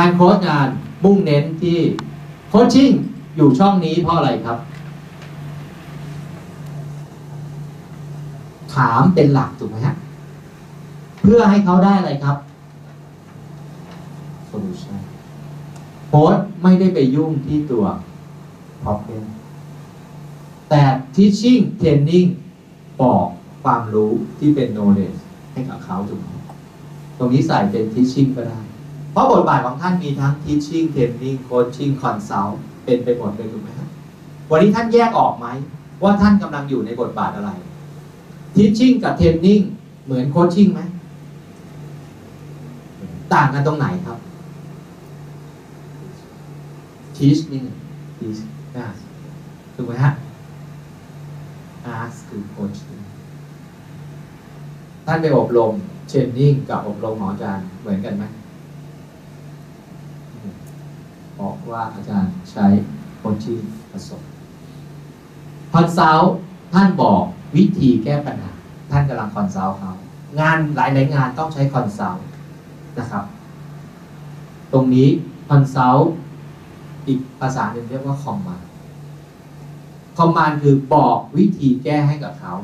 การโค้ชงานมุ่งเน้นที่โคชชิ่งอยู่ช่องนี้เพราะอะไรครับ ถามเป็นหลักถูกไหมฮะ เพื่อให้เขาได้อะไรครับ solution โค้ชไม่ได้ไปยุ่งที่ตัว problem แต่ teaching training บอกความรู้ที่เป็น knowledge ให้กับเขาถูกไหมตรงนี้ใส่เป็น teaching ก็ได้ เพราะบทบาทของท่านมีทั้ง teaching training coaching consult เป็นไปหมดเลยถูกไหมครับวันนี้ท่านแยกออกไหม ว่าท่านกำลังอยู่ในบทบาทอะไร teaching กับ training เหมือน coaching ไหม ต่างกันตรงไหนครับ teach นี่ไง teach นะถูกไหมฮะ ask คือ coach ท่านไปอบรม training กับอบรมของอาจารย์เหมือนกันไหมเพราะ ว่าอาจารย์ใช้ coaching ผสมคอนซัลท์ท่านบอกวิธีแก้ปัญหา ท่านกำลังคอนซัลท์เขางานหลายๆงานต้องใช้คอนซัลท์นะครับ ตรงนี้คอนซัลท์อีกภาษาหนึ่งเรียกว่าคอมมานคอมมานคือบอกวิธีแก้ให้กับเขา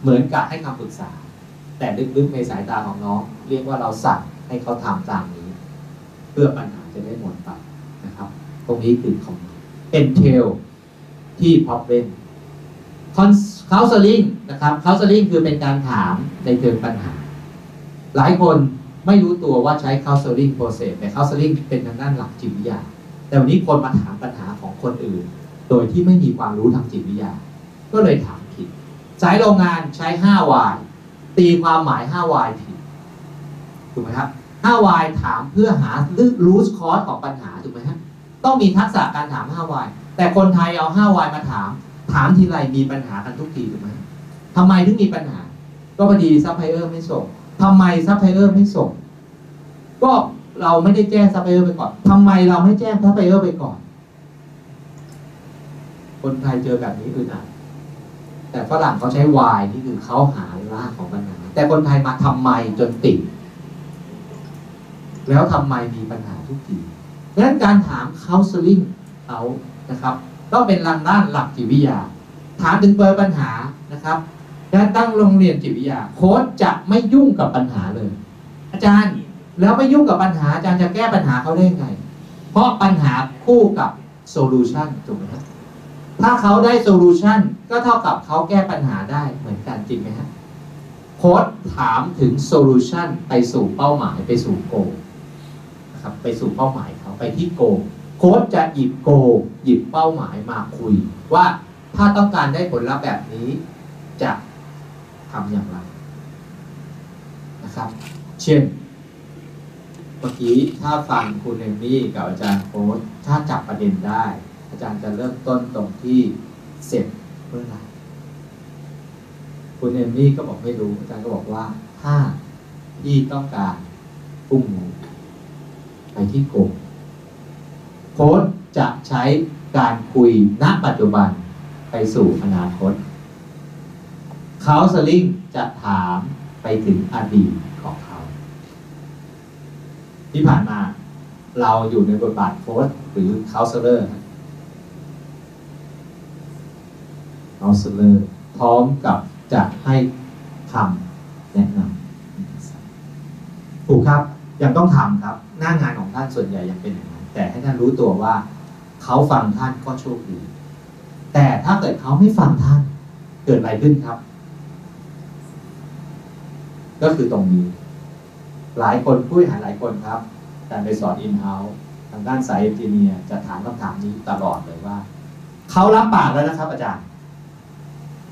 เหมือนกับให้คำปรึกษา แต่ลึกๆในสายตาของน้อง เรียกว่าเราสั่งให้เขาทำตามนี้ เพื่อปัญหาจะได้หมดไป นะครับ ตรงนี้คือคอมมานเป็นเทลที่พอปเล่นคอนคาสลิงนะครับคาสลิงคือเป็นการถามในเชิงปัญหา หลายคนไม่รู้ตัวว่าใช้ counseling process แต่ counseling เป็นทางด้านหลักจิตวิทยา แต่วันนี้คนมาถามปัญหาของคนอื่น โดยที่ไม่มีความรู้ทางจิตวิทยา ก็เลยถามผิด สายโรงงานใช้ 5Y ตีความหมาย 5Y ผิด ถูกไหมครับ 5Y ถามเพื่อหา root cause ของปัญหา ถูกไหมฮะ ต้องมีทักษะการถาม 5Y แต่คนไทยเอา 5Y มาถาม ถามทีไรมีปัญหากันทุกทีถูกไหมทำไมถึงมีปัญหา ก็พอดีซัพพลายเออร์ไม่ส่งทำไมซัพพลายเออร์ไม่ส่ง ก็เราไม่ได้แจ้งซัพพลายเออร์ไปก่อนทำไมเราไม่แจ้งซัพพลายเออร์ไปก่อน คนไทยเจอแบบนี้อึดอัดแต่ฝรั่งเขาใช้ why นี่คือเขาหารากของปัญหา แต่คนไทยมาทำไมจนติด แล้วทำไมมีปัญหาทุกที ดังนั้นการถาม counseling เขานะครับก็เป็นลังด้านหลักจิตวิทยา ถามถึงเบอร์ปัญหานะครับการตั้งโรงเรียนจิตวิทยา โค้ชจะไม่ยุ่งกับปัญหาเลย อาจารย์แล้วไม่ยุ่งกับปัญหาอาจารย์จะแก้ปัญหาเขาได้ไง เพราะปัญหาคู่กับโซลูชันถูกไหมครับถ้าเขาได้โซลูชันก็เท่ากับเขาแก้ปัญหาได้เหมือนกันจริงไหมฮะโค้ดถามถึงโซลูชันไปสู่เป้าหมายไปสู่โกนะครับไปสู่เป้าหมายเขา ไปที่โกโค้ดจะหยิบโก หยิบเป้าหมายมาคุย ว่าถ้าต้องการได้ผลลัพธ์แบบนี้จะทำอย่างไรนะครับ เช่น เมื่อกี้ถ้าฟังคุณเอมมี่กับอาจารย์โค้ดถ้าจับประเด็นได้ อาจารย์จะเริ่มต้นตรงที่เสร็จเมื่อไหร่คุณเอมมี่ก็บอกไม่รู้ อาจารย์ก็บอกว่าถ้าที่ต้องการพุ่งหนูไปที่โกง โค้ดจะใช้การคุยณปัจจุบันไปสู่อนาคตเขาสลิงจะถามไปถึงอดีตของเขา ที่ผ่านมาเราอยู่ในบทบาทโค้ชหรือเคาสเลอร์คาสเลอร์พร้อมกับจะให้คำแนะนำถูกครับยังต้องทำครับ หน้างานของท่านส่วนใหญ่ยังเป็นอย่างนั้น แต่ให้ท่านรู้ตัวว่า เขาฟังท่านก็โชคดี แต่ถ้าเกิดเขาไม่ฟังท่าน เกิดอะไรขึ้นครับ ก็คือตรงนี้ หลายคนผู้หาหลายคนครับการไปสอนอินเฮ้าทางด้านสายเอนจิเนียร์จะถามคำถามนี้ตลอดเลยว่า เขารับปากแล้วนะครับ อาจารย์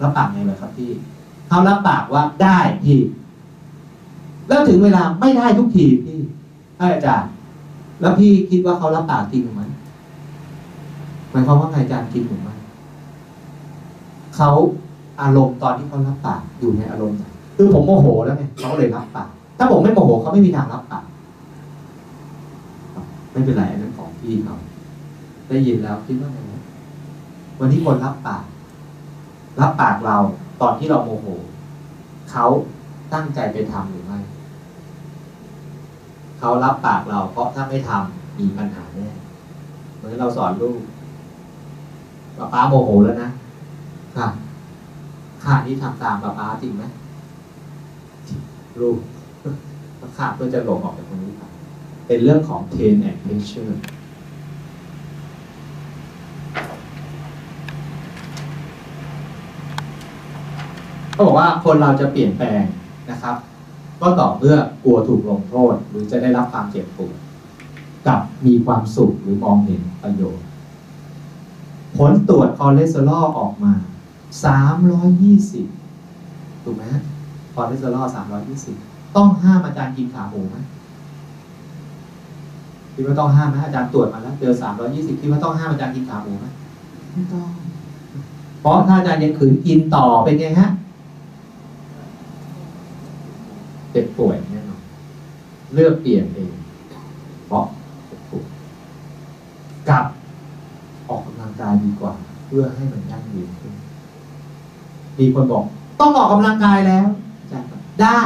รับปากไงเลยครับพี่เขารับปากว่าได้พี่ แล้วถึงเวลาไม่ได้ทุกทีพี่ใช่อาจารย์ แล้วพี่คิดว่าเขารับปากจริงหรือไม่หมายความว่าไงอาจารย์จริงหรือไม่เขาอารมณ์ตอนที่เขารับปากอยู่ในอารมณ์ไหนคือผมโมโหแล้วไงเขาเลยรับปากถ้าผมไม่โมโหเขาไม่มีทางรับปากไม่เป็นไรอันนั้นของพี่เขาได้ยินแล้วคิดว่าไงวันนี้คนรับปาก รับปากเรา ตอนที่เราโมโหเขาตั้งใจไปทำหรื เขารับปากเรา เพราะถ้าไม่ทำมีปัญหาแน่เหมือนเราสอนลูกป้าป้าโมโหแล้วนะค่ะค่ะนี่ทำตามป้าป้าจริงไหมลูกขาดเพื่อจะหลบออกจากตรงนี้ไปเป็นเรื่องของ pain and pleasure เขาบอกว่าคนเราจะเปลี่ยนแปลงนะครับ ก็ต่อเมื่อกลัวถูกลงโทษหรือจะได้รับความเจ็บปวดกับมีความสุขหรือมองเห็นประโยชน์ ผลตรวจคอเลสเตอรอลออกมา 320 ถูกไหมฮะคอเลสเตอรอล320 ต้องห้ามอาจารย์กินขาหมูไหมคิดว่าต้องห้ามไหมอาจารย์ตรวจมาแล้วเจอ 320 คิดว่าต้องห้ามอาจารย์กินขาหมูไหมไม่ต้อง เพราะถ้าอาจารย์ยังขืนกินต่อเป็นไงฮะ เจ็บป่วยแน่นอนเลือกเปลี่ยนเองเพราะเจ็บป่วยกับออกกำลังกายดีกว่า เพื่อให้มันยั่งยืนขึ้นมีคนบอก ต้องออกกำลังกายแล้วได้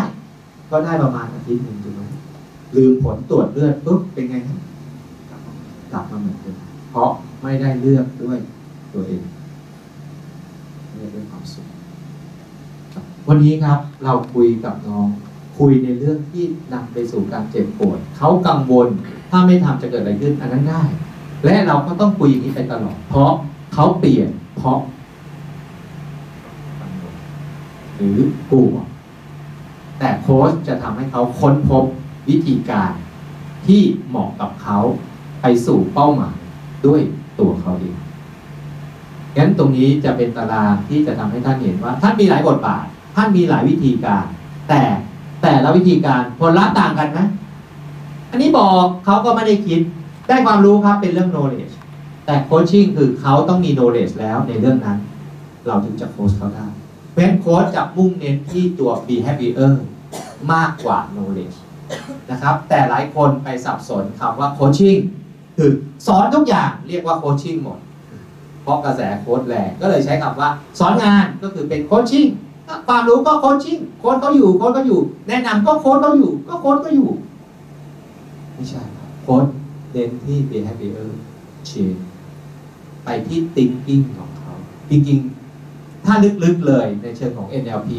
ก็ได้ประมาณอาทิตย์หนึ่งถูกไหมลืมผลตรวจเลือดปุ๊บเป็นไงฮะกลับมาเหมือนเดิมเพราะไม่ได้เลือกด้วยตัวเองเลือกด้วยความสุขวันนี้ครับเราคุยกับน้อง คุยในเรื่องที่นำไปสู่การเจ็บปวดเขากังวลถ้าไม่ทำจะเกิดอะไรขึ้นอันนั้นได้ และเราก็ต้องคุยอย่างนี้ไปตลอด เพราะเขาเปลี่ยนเพราะหรือกลัวแต่โค้ชจะทำให้เขาค้นพบวิธีการที่เหมาะกับเขาไปสู่เป้าหมายด้วยตัวเขาเองงั้นตรงนี้จะเป็นตารางที่จะทำให้ท่านเห็นว่า ท่านมีหลายบทบาท ท่านมีหลายวิธีการ แต่ แต่ละวิธีการผลลัพธ์ต่างกันไหมอันนี้บอกเขาก็ไม่ได้คิดได้ความรู้ครับเป็นเรื่อง knowledge แต่โคชชิ่งคือเขาต้องมี knowledge แล้วในเรื่องนั้น เราถึงจะโค้ชเขาได้เพราะฉะนั้นโค้ชจะมุ่งเน้นที่ตัว behavior มากกว่า knowledge นะครับ แต่หลายคนไปสับสนคำว่า coaching คือสอนทุกอย่างเรียกว่า coaching หมด เพราะกระแสโค้ชแรงก็เลยใช้คำว่า สอนงานก็คือเป็น coaching วามรู้ก็ coaching โค้ชเขาอยู่โค้ชเขาอยู่ แนะนำก็โค้ชเขาอยู่ ก็โค้ชก็อยู่ไม่ใช่ครับโค้ชเน้นที่ behavior change ไปที่ thinking ของเขาจริงๆ ถ้าลึกๆเลยในเชิงของ NLP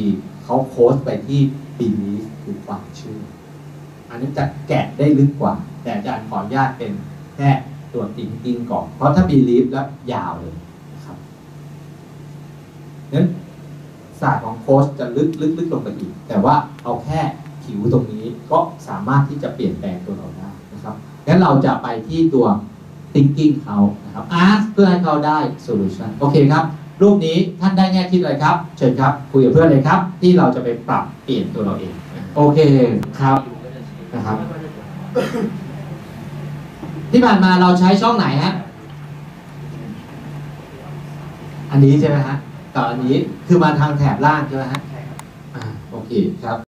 เขาโค้ชไปที่ belief คือความเชื่อ อันนี้จะแกะได้ลึกกว่า แต่อาจารย์ขออนุญาตเป็นแค่ตัว thinking ก่อน เพราะถ้า belief แล้วยาวเลยนะครับนั้น ศาสตร์ของโค้ชจะลึกลึกลึกลงไปอีก แต่ว่าเอาแค่ผิวตรงนี้ก็สามารถที่จะเปลี่ยนแปลงตัวเราได้นะครับงั้นเราจะไปที่ตัว thinking เขานะครับ ask เพื่อให้เขาได้ solution โอเคครับ รูปนี้ท่านได้แง่คิดอะไรครับ เชิญครับ คุยกับเพื่อนเลยครับ ที่เราจะไปปรับเปลี่ยนตัวเราเอง โอเคครับนะครับ ที่ผ่านมาเราใช้ช่องไหนฮะ อันนี้ใช่ไหมฮะ กับอันนี้คือมาทางแถบล่างใช่ไหมฮะอ่าโอเคครับ